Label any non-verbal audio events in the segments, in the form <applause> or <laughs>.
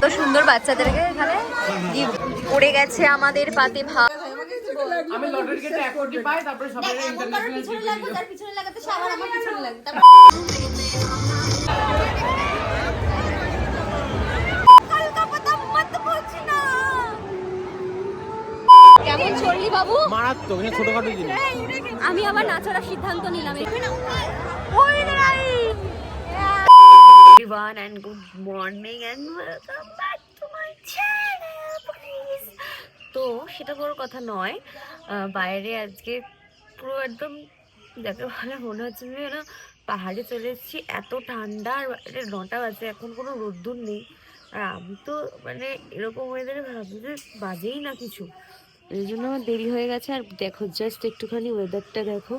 কত সুন্দর বাচ্চাদেরকে এখানে gift পড়ে গেছে আমাদের পাতে ভাত আমি লটারি কেটে এক কোটি পাই তারপরে সবাই ইন্টারন্যাশনাল পিছনে লাগাতে সে আমার পিছনে লাগে কেমন চললি বাবু? মারাত্মক এটা ছোটখাটো জিনিস। আমি আবার নাচার সিদ্ধান্ত নিলাম। Everyone and good morning and welcome back to my channel, please. তো সেটা বড় কথা নয় বাইরে আজকে পুরো একদম যাকে ভালো মনে হচ্ছে যে না, পাহাড়ে চলে এসেছি। এত ঠান্ডা আর বাইরে নটা বাজে, এখন কোনো রোদ্দুর নেই। আর আমি তো মানে এরকম ওয়েদারে ভাবছি যে বাজেই না কিছু। এই জন্য আমার দেরি হয়ে গেছে। আর দেখো জাস্ট একটুখানি ওয়েদারটা দেখো।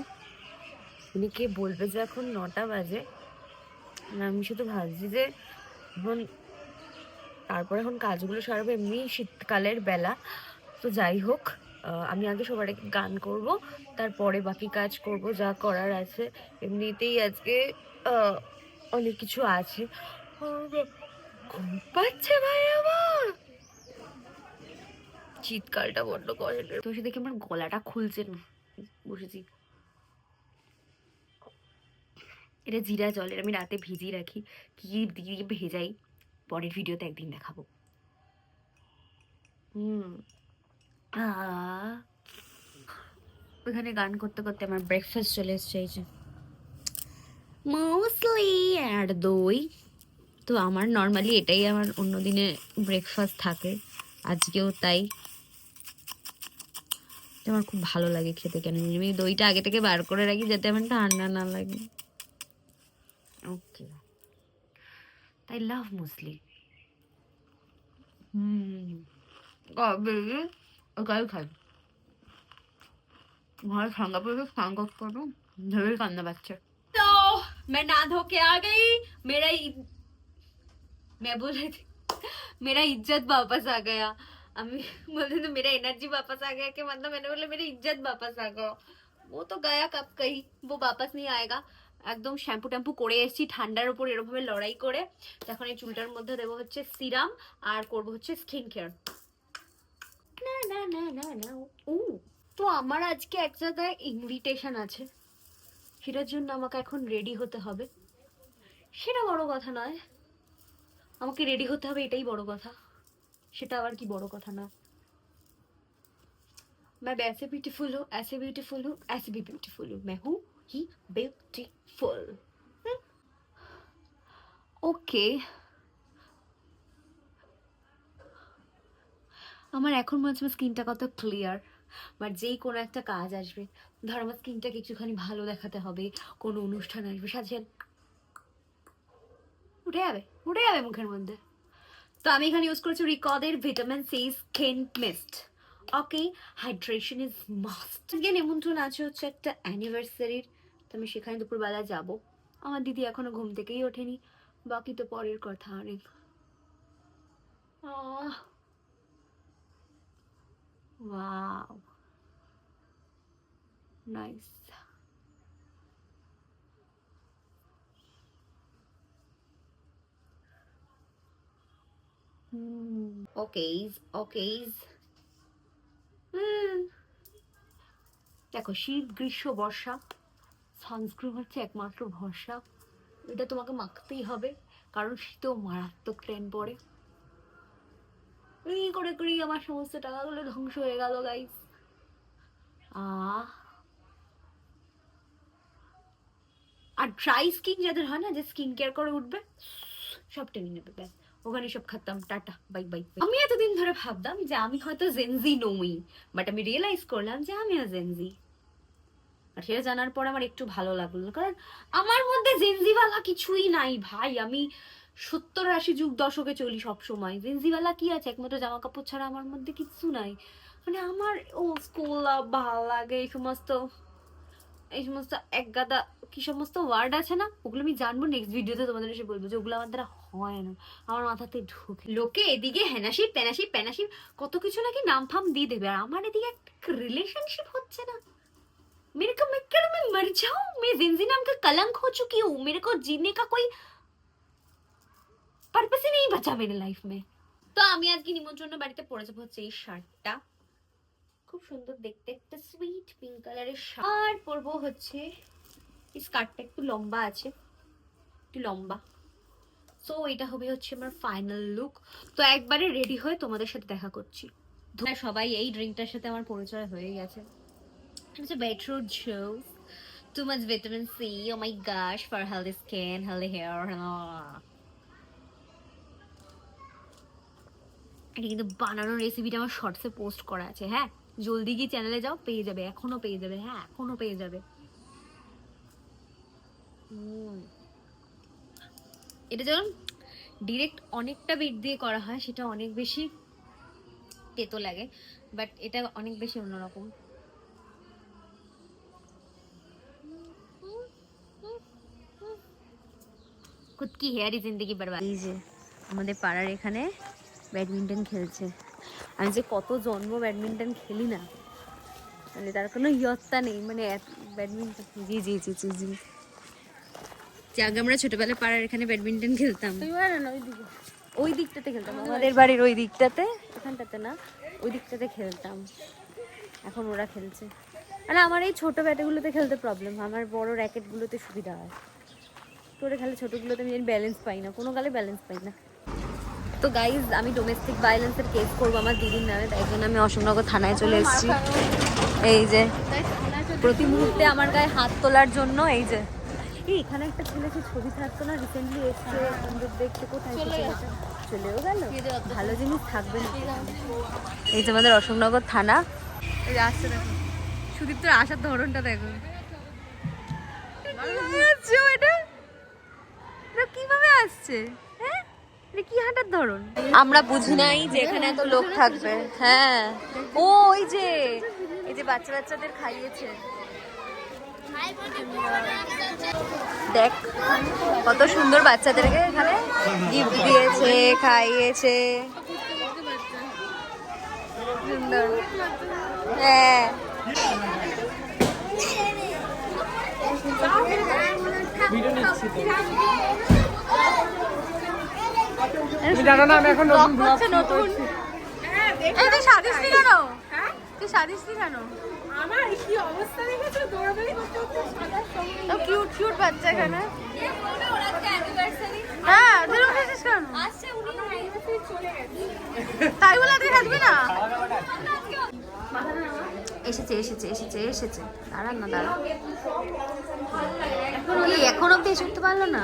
মানে কে বলবে যে এখন নটা বাজে? আমি শুধু ভাবছি যে এখন তারপর এখন কাজগুলো সারবো, এমনি শীতকালের বেলা। তো যাই হোক আমি আগে সবার আগে গান করব, তারপরে বাকি কাজ করব, যা করার আছে। এমনিতেই আজকে অনেক কিছু আছে। ঘুম পাচ্ছে ভাই আমার! চিৎকারটা বড্ড করে তো সে দেখে আমার গলাটা খুলছে না? বসেছি। এটা জিরা জলের, আমি রাতে ভিজিয়ে রাখি। কি দিয়ে ভেজাই, পরের ভিডিওতে একদিন দেখাবো। হুম। ওখানে গান করতে করতে আমার ব্রেকফাস্ট চলে এসছে, এই যে। মোস্টলি আর দই। তো আমার নর্মালি এটাই আমার অন্য দিনে ব্রেকফাস্ট থাকে। আজকেও তাই। আমার খুব ভালো লাগে খেতে, কেন আমি দইটা আগে থেকে বার করে রাখি যাতে আমার ঠান্ডা না লাগে। Okay I love mostly. तो मैं ना धो के आ गई। मेरा मैं बोल रही थी मेरा इज़्ज़त वापस आ गया। अम्मी तो मेरा एनर्जी वापस आ गया कि मतलब मैंने बोला मेरी इज़्ज़त वापस आ गया। वो तो गया कब कहीं वो वापस नहीं आएगा। একদম শ্যাম্পু ট্যাম্পু করে এসেছি ঠান্ডার উপর এরকমভাবে লড়াই করে এখন এই চুলটার মধ্যে দেবো হচ্ছে সিরাম আর করব হচ্ছে স্কিন কেয়ার না না না না না ও তো আমার আজকে এক জায়গায় ইনভিটেশন আছে সেটার জন্য আমাকে এখন রেডি হতে হবে সেটা বড় কথা নয় আমাকে রেডি হতে হবে এটাই বড় কথা সেটা আবার কি বড় কথা না मैं वैसे ब्यूटीफुल हूँ ऐसे ब्यूटीफुल हूँ ऐसे भी ब्यूटीफुल हूँ मैं हूँ কি Hmm? ওকে আমার এখন মনে হচ্ছে স্কিনটা কত ক্লিয়ার বাট যেই কোনো একটা কাজ আসবে, ধর আমার স্কিনটাকে একটুখানি ভালো দেখাতে হবে, কোনো অনুষ্ঠান আসবে, সাথে উঠে যাবে উঠে যাবে মুখের মধ্যে। তো আমি এখানে ইউজ করেছি রিকদের vitamin C skin mist okay hydration is must আজকে নিমন্ত্রণ আছে হচ্ছে একটা অ্যানিভার্সারির তো আমি সেখানে দুপুরবেলা যাব। আমার দিদি এখনও ঘুম থেকেই ওঠেনি। বাকি তো পরের কথা অনেক. দেখো, শীত, গ্রীষ্ম, বর্ষা। সানস্ক্রিন হচ্ছে একমাত্র ভরসা, এটা তোমাকে মাখতেই হবে, কারণ শীতেও মারাত্মক ট্রেন পড়ে। এই করে করেই আমার সমস্ত টাকাগুলো ধ্বংস হয়ে গেল গাইস আহ। আর ড্রাই স্কিন যাদের হয় না, যে স্কিন কেয়ার করে উঠবে, সব টেনে নেবে, ব্যাস। ওখানে সব খাতাম, টাটা বাই বাই আমি এতদিন ধরে ভাবতাম যে আমি হয়তো জেনজি নই বাট আমি রিয়েলাইজ করলাম যে আমিও জেনজি আর সেটা জানার পর আমার একটু ভালো লাগল। কারণ আমার মধ্যে জেনজিওয়ালা কিছুই নাই ভাই। আমি সত্তর আশি যুগ দশকে চলি সব সময় জেনজিওয়ালা কি আছে? একমাত্র জামা কাপড় ছাড়া আমার মধ্যে কিছু নাই। মানে আমার ও স্কুল ভালো লাগে, এই সমস্ত এই সমস্ত এক গাদা, কি সমস্ত ওয়ার্ড আছে না? ওগুলো আমি জানব নেক্সট ভিডিওতে তোমাদের এসে বলব যে ওগুলো আমার দ্বারা হয় না। আমার মাথাতে ঢুকে। লোকে এদিকে হেনাসি প্যানাসি প্যানাসি কত কিছু নাকি নাম ফাম দিয়ে দেবে। আর আমার এদিকে একটা রিলেশনশিপ হচ্ছে না। मेरे को मैं क्या मैं मर जाऊं मैं जिंदगी नाम का कलंक हो चुकी हूँ मेरे को जीने का कोई पर्पस ही नहीं बचा मेरे लाइफ में আমি আজকে নিমন্ত্রণ বাড়িতে পরে যাবো হচ্ছে এই শার্টটা খুব সুন্দর দেখতে একটা সুইট পিঙ্ক কালারের শার্ট পরবো হচ্ছে এই স্কার্টটা একটু লম্বা আছে একটু লম্বা সো এটা হবে হচ্ছে আমার ফাইনাল লুক তো একবারে রেডি হয়ে তোমাদের সাথে দেখা করছি ধন্যবাদ সবাই এই ড্রিঙ্কটার সাথে আমার পরিচয় হয়ে গেছে হচ্ছে beetroot juice too much vitamin C. Oh my gosh, for healthy skin, healthy hair. এটা কিন্তু বানানোর রেসিপিটা আমার শর্টসে পোস্ট করা আছে হ্যাঁ জলদি গিয়ে চ্যানেলে যাও পেয়ে যাবে এখনও পেয়ে যাবে হ্যাঁ এখনও পেয়ে যাবে। এটা যেমন ডিরেক্ট অনেকটা বিট দিয়ে করা হয় সেটা অনেক বেশি তেতো লাগে বাট এটা অনেক বেশি অন্যরকম খুদ কি হেয়ারি জিন্দগি বরবাদ এই যে আমাদের পাড়ার এখানে ব্যাডমিন্টন খেলছে। আমি যে কত জন্ম ব্যাডমিন্টন খেলি না। মানে তার কোনো ইয়ত্তা নেই মানে ব্যাডমিন্টন। জি জি জি জি জি। যে আগে আমরা ছোটবেলায় পাড়ার এখানে ব্যাডমিন্টন খেলতাম। ওই দিকটাতে খেলতাম। আমাদের বাড়ির ওই দিকটাতে। এখানটাতে না ওই দিকটাতে খেলতাম। এখন ওরা খেলছে। আর আমার এই ছোট ব্যাটেগুলোতে খেলতে প্রবলেম আমার বড় র্যাকেটগুলোতে সুবিধা হয়। তোরে খেলে ছোটগুলোতে আমি ব্যালেন্স পাই না কোনো কালে ব্যালেন্স পাই না। তো গাইজ আমি ডোমেস্টিক ভায়োলেন্সের কেস করব আমার দিদির নামে তাই জন্য আমি অশোকনগর থানায় চলে এসেছি। এই যে প্রতি মুহূর্তে আমার গায়ে হাত তোলার জন্য এই যে। এই এখানে একটা ছেলে সে ছবি থাকতো না রিসেন্টলি এসছে সুন্দর দেখতে কোথায়? চলেও গেল। ভালো জিনিস থাকবে না। এই যে আমাদের অশোকনগর থানা। এই যে আসছে দেখো। সুদীপ্তর আসার ধরনটা দেখো। এটা কীভাবে আসছে? হ্যাঁ? এটা কি হাঁটার ধরন? আমরা বুঝি নাই যে এখানে এত লোক থাকবে। হ্যাঁ। ও ওই যে, এই যে বাচ্চা বাচ্চাদের খাইয়েছে। দেখ, কত সুন্দর বাচ্চাদেরকে এখানে গিফট দিয়েছে, খাইয়েছে। সুন্দর। হ্যাঁ। তুমি জানো না আমি এখন নতুন ব্লগ নতুন এই তুই সাদিসনি কেন? তুই সাদিসনি কেন? আমার কি অবস্থা দেখেছ? দৌড়াদৌড়ি করতে করতে সাদা তো কিউট কিউট বাচ্চা এখানে। হ্যাঁ তুই উঠেছিস কেন? তাই বলে তুই থাকবি না? এসেছে এসেছে এসেছে এসেছে। দাঁড়ান না দাঁড়ান। কি এখন অব্দি উঠতে পারল না?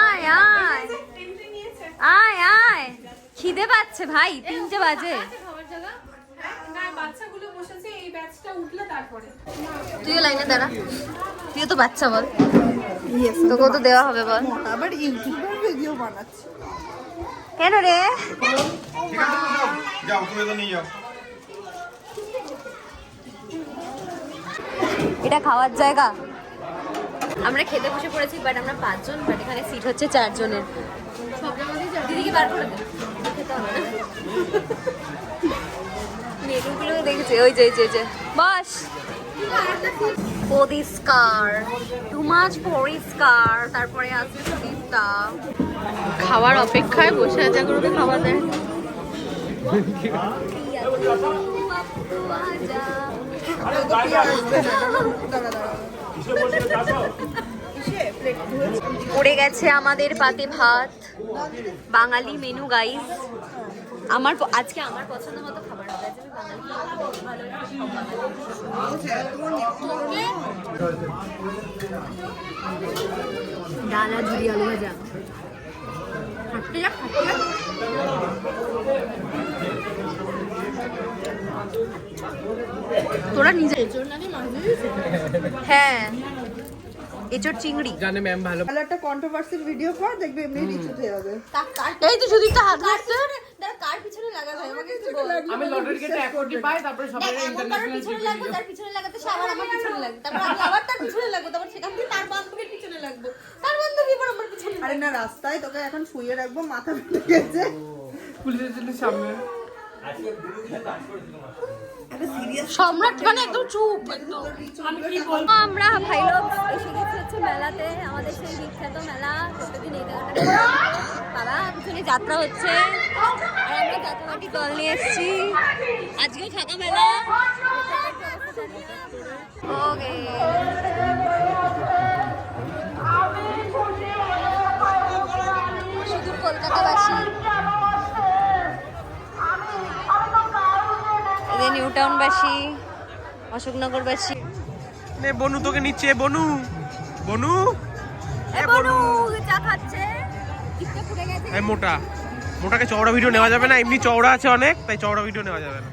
আয় আয়। আয় আয়। খিদে পাচ্ছে ভাই তিনটে বাজে। খাবার জায়গা? না বাচ্চাগুলো বসেছে এই ব্যাচটা উঠলে তারপরে। তুইও লাইনে দাঁড়া। তুইও তো বাচ্চা বল। তোকেও তো দেওয়া হবে বল। আবার ইউটিউবের ভিডিও বানাচ্ছি। কেন রে? যাও তুমি তো নিয়ে যাও। এটা খাওয়ার জায়গা। আমরা খেতে বসে পড়েছি বাট আমরা পাঁচজন বাট এখানে সিট হচ্ছে চারজনের। দিদিকে বার করে খেতে হবে না। মেনুগুলো দেখেছি ওই যে যে যে। বাস। পরিষ্কার টু মাছ পরিষ্কার। তারপরে আছে খাওয়ার অপেক্ষায় বসে আছে করে খাওয়া দেয়। <laughs> পড়ে গেছে আমাদের পাতে ভাত। বাঙালি মেনু গাইস আমার আজকে আমার পছন্দ মতো খাবার ডালা ঝুরি, আলু ভাজা। হাঁটতে যাক হাঁটতে তোরা নিজে হ্যাঁ। এচোর চিংড়ি। জানে ম্যাম ভালো। তাহলে একটা কন্ট্রোভার্সির ভিডিও কর দেখবে এমনি রিচ উঠে যাবে। এই তো শুধু একটা হাত কার পিছনে লাগা হয়? আমাকে একটু বল। আমি লটারি কেটে এক কোটি পাই তারপরে সবাই কারোর পিছনে লাগবো তার পিছনে লাগাতে সে আবার আমার পিছনে লাগবে। <laughs> তারপর আমি আবার তার পিছনে লাগবো তারপর সেখান থেকে তার বান্ধবীর পিছনে লাগবো। তার বান্ধবী আবার আমার পিছনে আরে না রাস্তায় তোকে এখন শুয়ে রাখব মাথা ফেটে গেছে। পুলিশের জন্য সামনে। সম্রাট মানে একদম চুপ আমরা ভাই লোক এসে গেছি হচ্ছে মেলাতে আমাদের সেই বিখ্যাত মেলা প্রত্যেকদিন এই পিছনে যাত্রা হচ্ছে আর আমরা যাত্রাবাটি দল নিয়ে এসেছি আজকেও ফাঁকা মেলা ওকে সুদূর কলকাতাবাসী এদের নিউ টাউনবাসী অশোকনগরবাসী। নে বনু তোকে নিচ্ছে বনু বনু এ বনু। চা খাচ্ছে। মোটা মোটাকে চওড়া ভিডিও নেওয়া যাবে না এমনি চওড়া আছে অনেক তাই চওড়া ভিডিও নেওয়া যাবে না।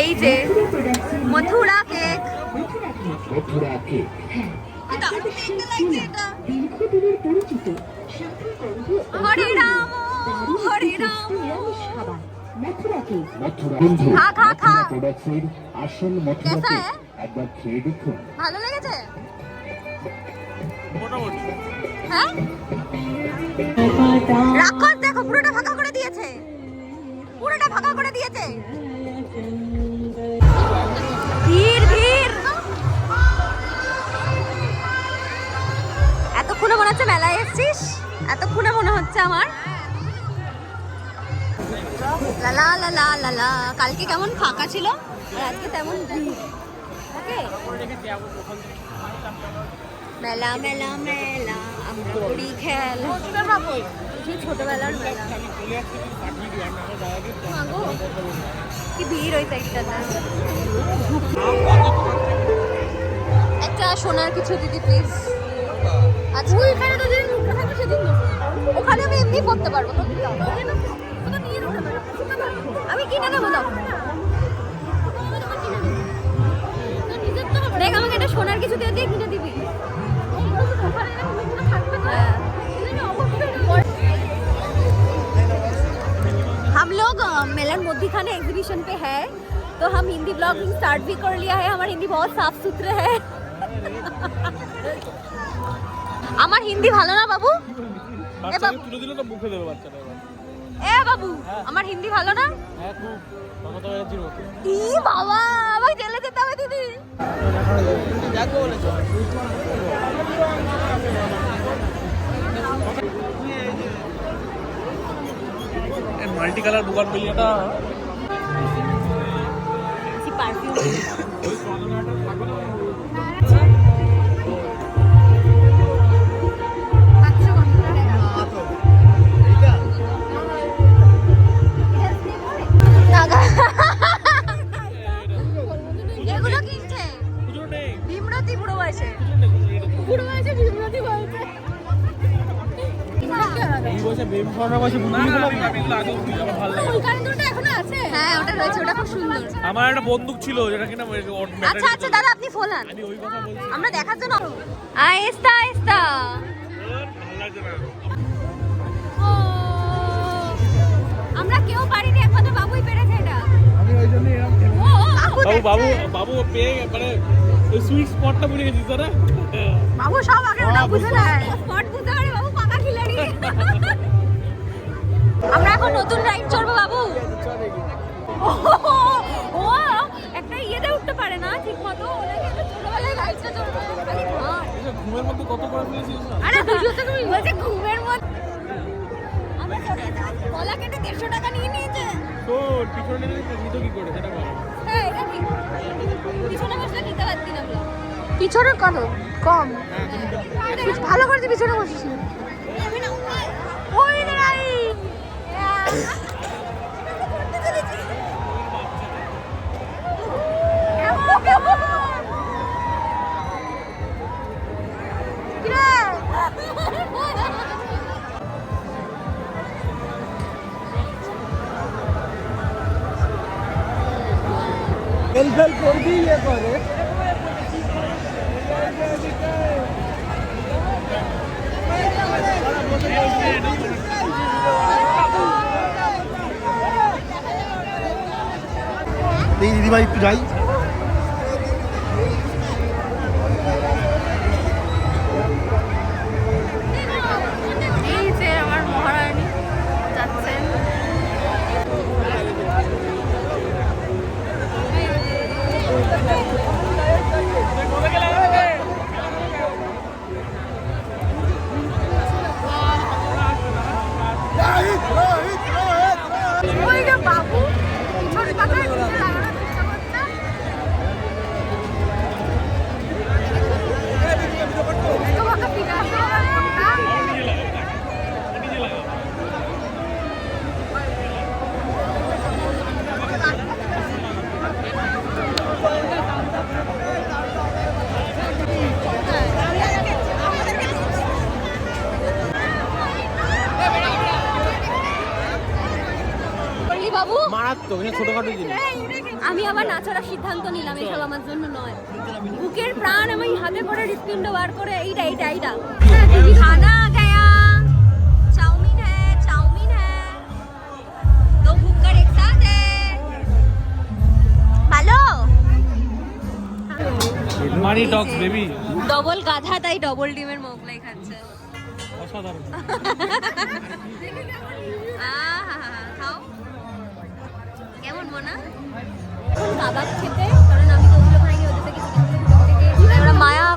এই যে মথুরা কেক। মথুরা কেক। দীর্ঘদিনের পরিচিত। হরে রাম হরে রাম। মথুরা কেক। বন্ধু খা, খা, খা। প্রোডাক্টসের আসল মথুরা কেক। একবার খেয়ে দেখুন। ভালো লেগেছে? মোটামুটি। হ্যাঁ? রাক্ষস দেখো পুরোটা ফাঁকা করে দিয়েছে। পুরোটা ফাঁকা করে দিয়েছে। ভিড় ভিড়। এতক্ষণে মনে হচ্ছে মেলায় এসছিস? এতক্ষণে মনে হচ্ছে আমার? লালা লালা লালা কালকে কেমন ফাঁকা ছিল? আজকে তেমন ওকে? মেলা মেলা মেলা, আমরা করি খেলা সেই ছোটবেলার কি ভিড় ওই সাইডটাতে একটা সোনার কিছু দিদি প্লিজ আচ্ছা ওইখানে তো যেদিন মুখটা থাকবে সেদিন ওখানে আমি এমনি পড়তে পারব। আমি কিনে নেব দাও দেখ, আমাকে একটা সোনার কিছু দিয়ে দিয়ে কিনে मेलन मोदीखाने एग्जीबिशन पे है तो हम हिंदी ब्लॉगिंग स्टार्ट भी कर लिया है हमारा हिंदी बहुत साफ सुथरे है আমার হিন্দি ভালো না বাবু এ বাবু তুলে দিলে তো মুখে দেবে বাচ্চাটা এবার এ বাবু আমার হিন্দি ভালো না হ্যাঁ খুব মমতা ব্যানার্জির মতো ই বাবা আমাকে জেলে যেতে হবে দিদি মাল্টি কালার দোকান পেলিয়াটা পারফিউম Yeah. আমার ভালো হ্যাঁ ওটা রয়েছে ওটা খুব সুন্দর। আমার একটা বন্দুক ছিল যেটা কিনা আচ্ছা আচ্ছা দাদা আপনি ফোলান আমি ওই কথা বলছি। আমরা দেখার জন্য ভালো আমরা কেউ পারিনি একমাত্র বাবুই পেরেছে এটা। আমি ওই জন্য এরকম ও ও, বাবু বাবু বাবু পেয়ে মানে সুইট স্পটটা বুঝে গেছিস তোরা বাবু সব আগে ওটা বুঝে নেয়। স্পট বুঝতে পারে আমরা এখন নতুন রাইড চড়বো বাবু। ও, একটা ইয়েতে উঠতে পারে না ঠিক মতো ছোটবেলায় রাইডটা চড়বো ঘুমের মধ্যে কত করে ফেলেছিস আরে ভিডিওতে তুমি বলছে ঘুমের মধ্যে আমরা চড়ে যাই। কেটে দেড়শো টাকা নিয়ে নিয়েছে। তোর পিছনে নিত কি করে? সেটা বল। হ্যাঁ এটা ঠিক পিছনে বসলে নিতে পারতি না। পিছনে কত? কম। ভালো করেছে পিছনে বসেছি Yeah. <laughs> নিলাম এসব আমার জন্য নয়। বুকের প্রাণ আমি হাতে করে হৃৎপিণ্ড বার করে এইটা এইটা এইটা। খানা গয়া চাউমিন হ্যাঁ চাউমিন হ্যাঁ। এক সাথ ভালো? মানি বেবি ডবল গাধা তাই ডবল ডিমের মোগলাই খাচ্ছে। অসাধারণ। আহা, খাও। কেমন মনা? কাবাব খেতে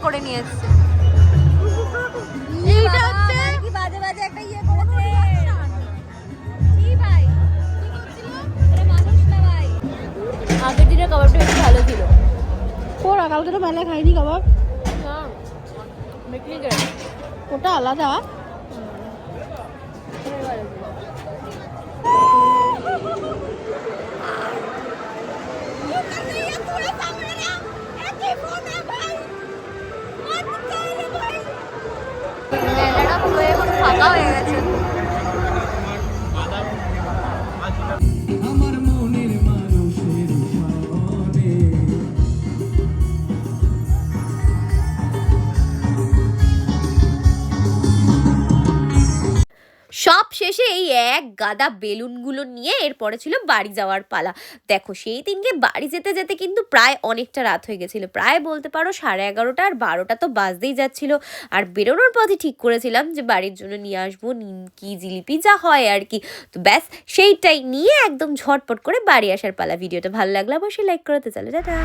করে নিয়ে এসছে এইটা হচ্ছে কি বাজে বাজে একটা ইয়ে করেছে কি ভাই কি করছিল? এটা মানুষ না ভাই। আগের দিনের কাবাবটা বেশি ভালো ছিল। কালকে তো মেলায় খাইনি কাবাব? না ওটা আলাদা। মেলাটা পুরো এখন ফাঁকা হয়ে গেছে সব শেষে এই এক গাদা বেলুনগুলো নিয়ে এরপরে ছিল বাড়ি যাওয়ার পালা। দেখো, সেই দিনকে বাড়ি যেতে যেতে কিন্তু প্রায় অনেকটা রাত হয়ে গেছিল। প্রায় বলতে পারো সাড়ে এগারোটা আর বারোটা তো বাজতেই যাচ্ছিল। আর বেরোনোর পথে ঠিক করেছিলাম যে বাড়ির জন্য নিয়ে আসব নিমকি, জিলিপি, যা হয় আর কি। তো ব্যাস, সেইটাই নিয়ে একদম ঝটপট করে বাড়ি আসার পালা। ভিডিওটা ভালো লাগলে অবশ্যই লাইক করতে চলে টাটা।